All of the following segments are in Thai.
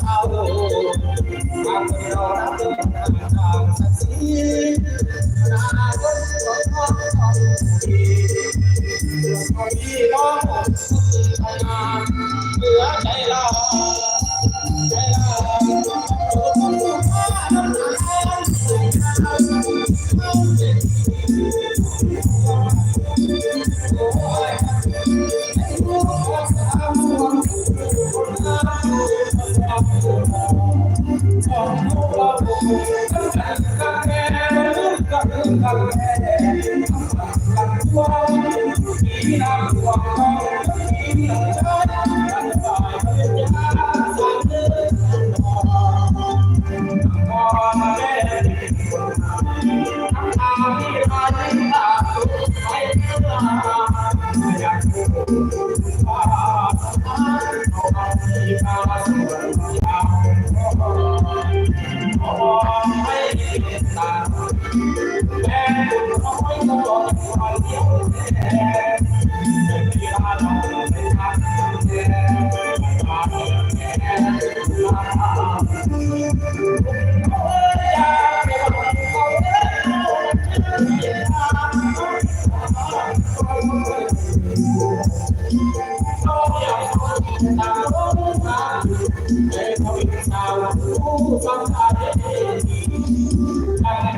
sao เลยป่ะยังคืออะไ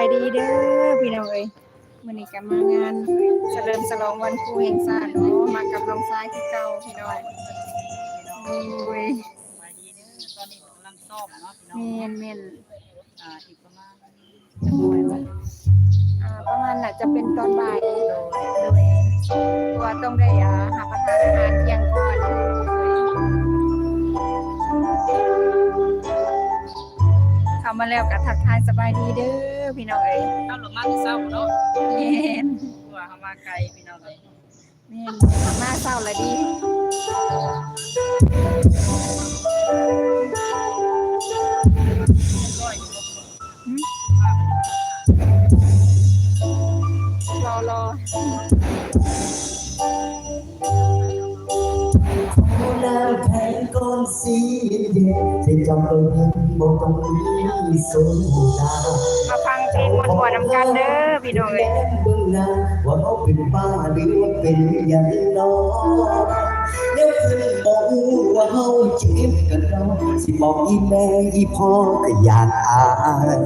ายสบายดีเด้อพี่น้องเอ้ยมื้อนี้ก็มางานเฉลิมฉลองวันครูแห่งชาติเนาะมากับน้องชายคือเก่าพี่น้องโอ้ยสบายดีเด้อตอนนี้กำลังซ่อมเนาะพี่น้องแม่นแม่นอ่าอีกประมาณจะป่วยวันอ่าประมาณน่ะจะเป็นตอนบ่ายโดยโดยเพราะว่าต้องได้อ่าหาประทานอาหารเที่ยงก่อนเข้ามาแล้วก็ทักทายสบายดีเด้อ พี่น้องเอ้ยเข้าหลงมาที่เศร้าเนาะแม่นตัวเขามาไกลพี่น้องเลยแม่นมาเศร้าละดีร้อยอยู่บ่รอรอน้ำแข็งก้อนสีเย็นจะจำเป็นบอกตรงนี้สูงดาว มาฟัง เพลงมวนๆน้ำกันเด้อพี่น้องเอ้ยเบื้องหน้าว่าเขาเป็นป้าหรือว่าเป็นอย่างน้อยเดี๋ยวขึ้นบอกว่าเขาเจ็บกันเราสิบอกอีแม่อีพ่อก็อยากอาย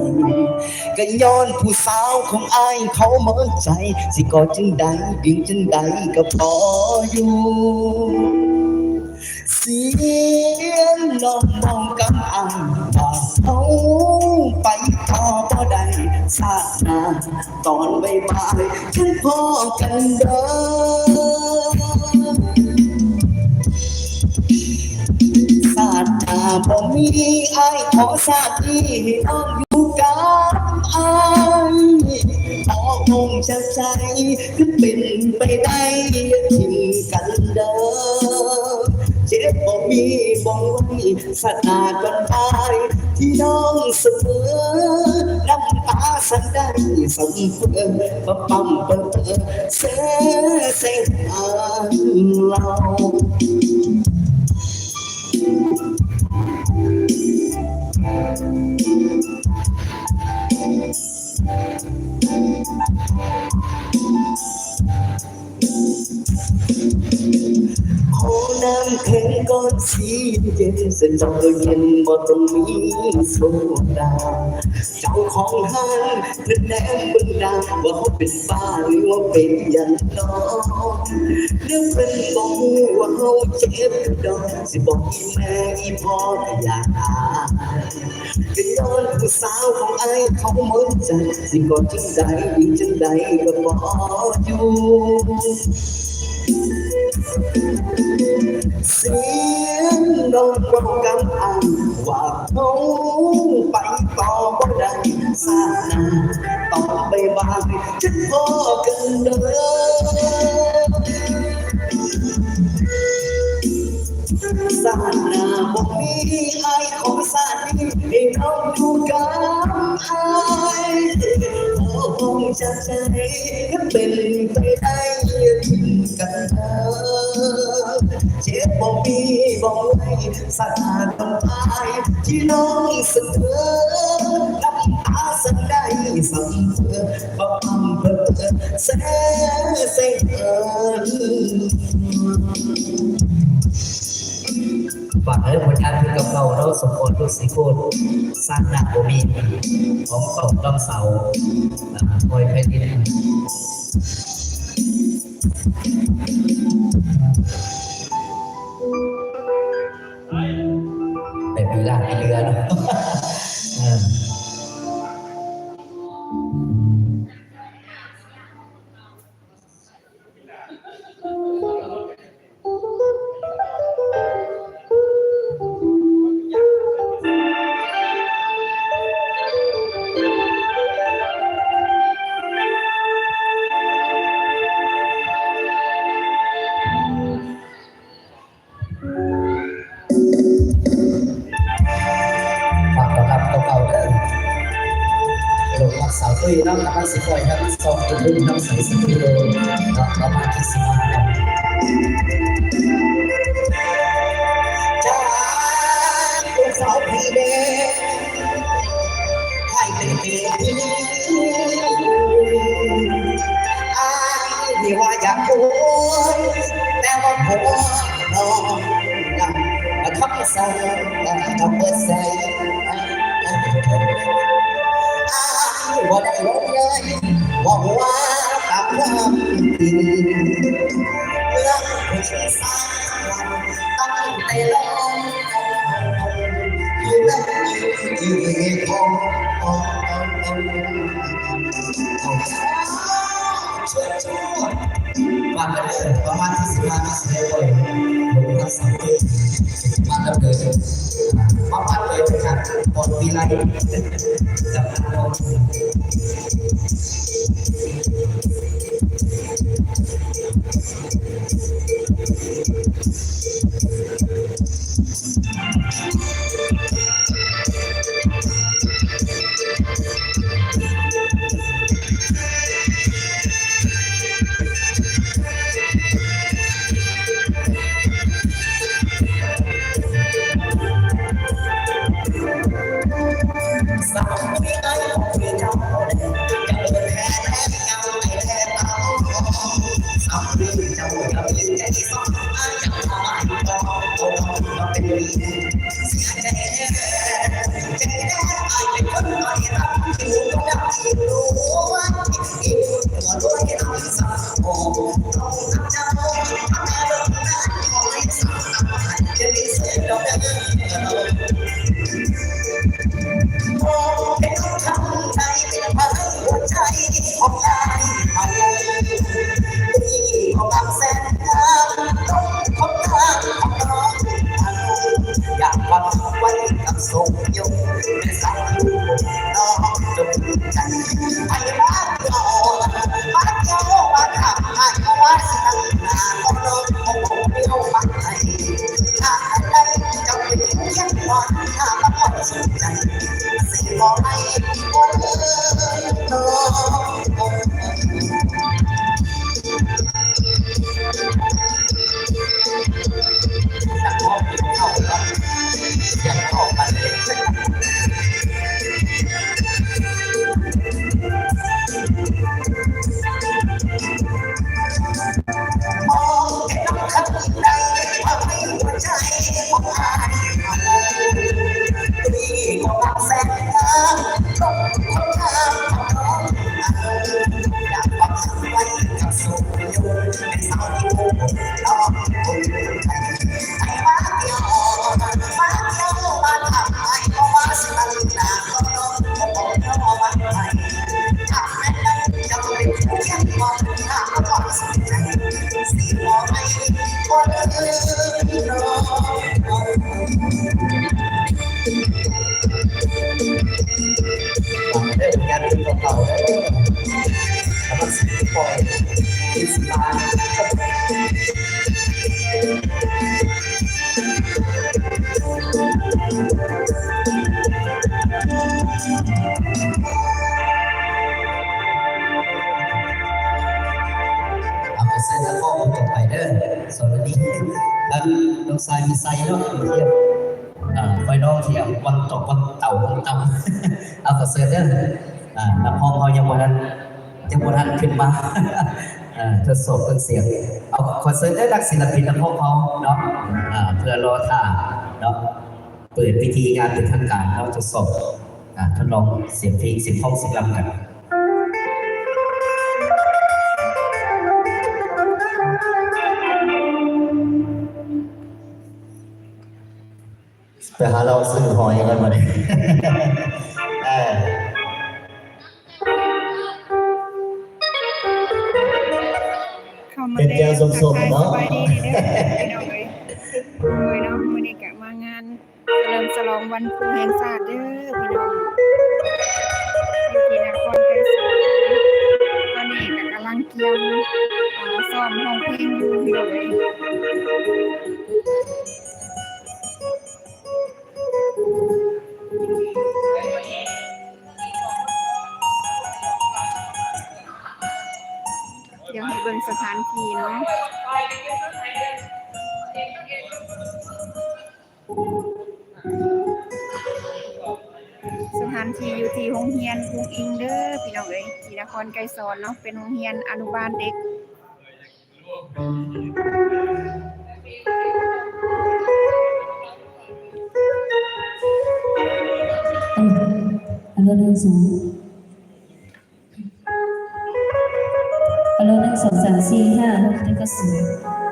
ก็ย้อนผู้สาวของอายเขาเมินใจ สิกอดจึงใดดึงจึงใดก็พออยู่ เสียงน้องมองกำอังว่าเขาไปต่อบ่ได้ชาติหน้าตอนใบไม้ฉันพอกันเด้อศาสตร์หน้าบ่มีไอ้ขอชาตีให้น้องอยู่กับไอ้ขอคงจะใจคือเป็นไปได้ มีบ่ไว้สตร์หน้าก่อนตายที่น้องเสมอน้ำตาสันได้สมเฟือปะปั๊มเปิดเปิดเสียเสียอันเรา น้ำแข็งก้อนสีเย็นเส้นจอเย็นบ่ต้องมีโซดาเจ้าของห้างเดินแนมบิ่งดาว่าเขาเป็นบ้าหรือว่าเป็นยันน้องเรื่องเป็นบอกว่าเขาเจ็บดอกสิบอกอีแม่อีพ่ออยากอายเป็นย้อนผู้สาวของไอ้เขาหมดใจสิก่อนจังใดอีกจังใดก็บอกอยู่ เสียงนองร้องอังว่าเขาไปต่อบ่ได้สานต่อไปบ้างฉันพอกันเด้อสานาบ่มีไอของสานีให้น้องอยู่กับไอ้โอ้คงจะใจก็เป็นไปได้ ทิ้งกันเด้อเจ็บบ่มีบ่ไหวสถานต้องตายที่น้องสะเสนอนน้ำตาสันได้สัมเพื่อบ่อำเภอแสเสเอิฝากให้ผลงานเพลงกับเราเราสมพรลูกสีโคตรสร้างหนักโบมีของเป่าลำเสาอ่าคอยแผ่นดิน ไปปีล่าง แต่ว่าผมน้องยังทับใส่ทับใส่อายว่าได้ลงเลยว่าว่าตามน้ำปีเรื่องผู้ชายสาวตั้งแต่ลงอยู่ในที่ของของของช่วยากกันเด้อประมาณที่สิบห้าที่สิบหกเลยหลวงรักษาตุ้ยมาแล้วเกิดมาพัดเลยครับก่อนปีไรจับทาง เป็นเก่าๆได้แล้วมันสิปล่อยอินสตาเยังวันนั้นขึ้นมาอ่าทดสอบเครื่องเสียง เอาคอนเสิร์ตได้รักศิลปินน้ำห้องเขาเนาะเพื่อรอท่าเนาะเปิดพิธีงานเป็นทางการแล้วทดสอบอ่าทดลองเสียงเพลงเสียงห้องเสียงรำกันไปหาเราซื้อหอยกันมาดิเออ ส้มๆทักทายเนาะ สบายดีเด้อพี่น้องเอ้ยโอ้ยเนาะมื้อนี้ก็มางานเฉลิมฉลองวันครูแห่งชาติเด้อพี่น้องอยู่ที่นครไกรสอนตอนนี้ก็กำลังเตรียมอ่าซ้อมห้องเพลงอยู่พี่น้องเอ้ย ถานสถานที่อยู่ที่โรงเรียนกรุงอิงเด้อพี่น้องเอ้ยที่นครไกรสอนเนาะเป็นโรงเรียนอนุบาลเด็กฮัลโหลหนึ่งสอง สองสามสี่ห้าหกเจ็ดแปดศูนย์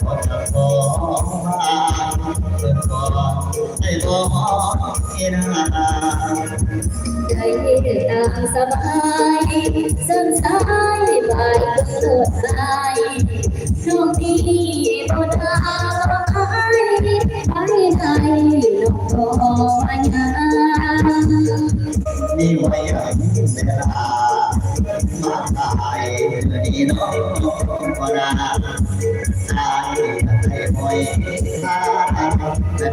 เพอจะพอเกิดพอได้พอกินอาหารใจตามสบายสนสายบายก็สดใส lại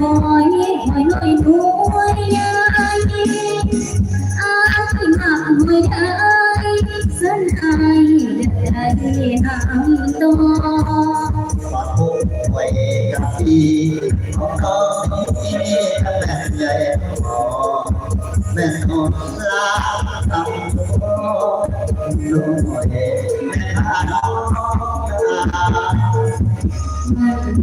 gọi hỏi lỗi nuôi ai ai mà người đã sân ai đại hàng to Phật hồn quay gặp đi không có gì mẹ mẹ mẹ mẹ mẹ mẹ mẹ mẹ mẹ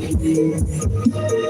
Thank you.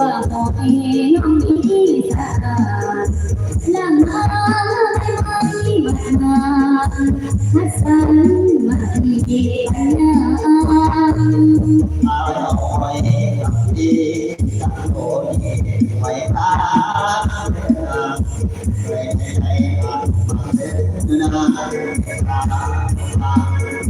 ว่าหอยน้องอีสานลามาไม่มาฮัสซันมาดีปัญญามาหอยกับพี่กับโอ้ยหอยตาไม่ให้มาเดินนาตาตาแดงแดงตาโอ้ยเยอะ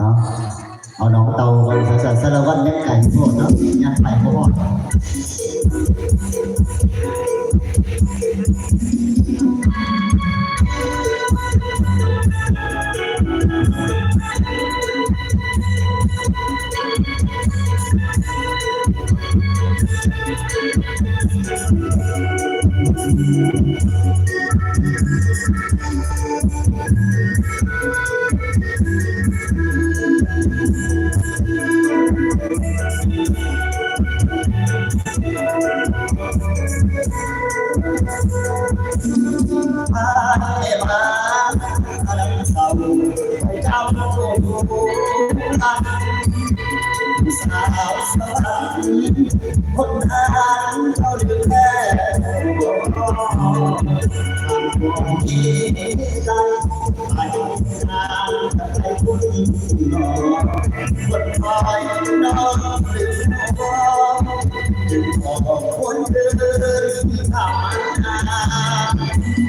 đó họ đón tàu và sẽ sẽ sẽ là vẫn những cái của nó nhăn phải của họ Thank you. Bye. สาวสาวคนนั้นเขาดูแลที่ใจไปงานกับใจคุณน้องคนคอยน้องหรือน้องจึงขอคนเดินที่ผ่านมา สัญญาทางตายการก่อน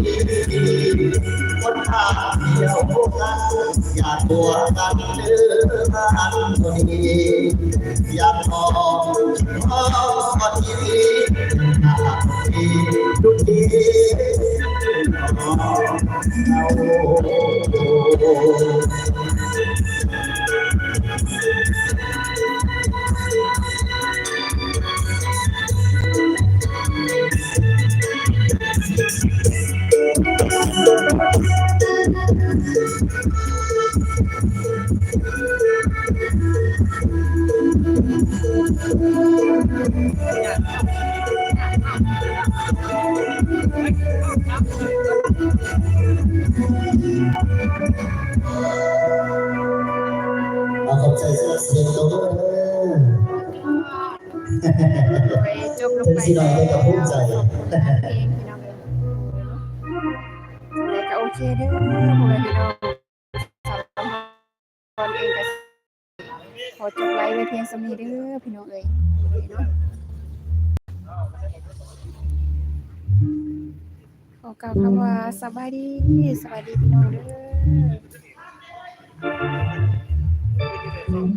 เที่ยวกันอย่าตัวกันเดือาอันคนดีอย่าพอพอคนดีดีดูดีเรา จบลงไปที่เราได้กับผู้ใจแล้วก็โอเคเด้อพี่น้อง กล่าวคำว่าสบายดีสบายดีพี่น้องเด้อ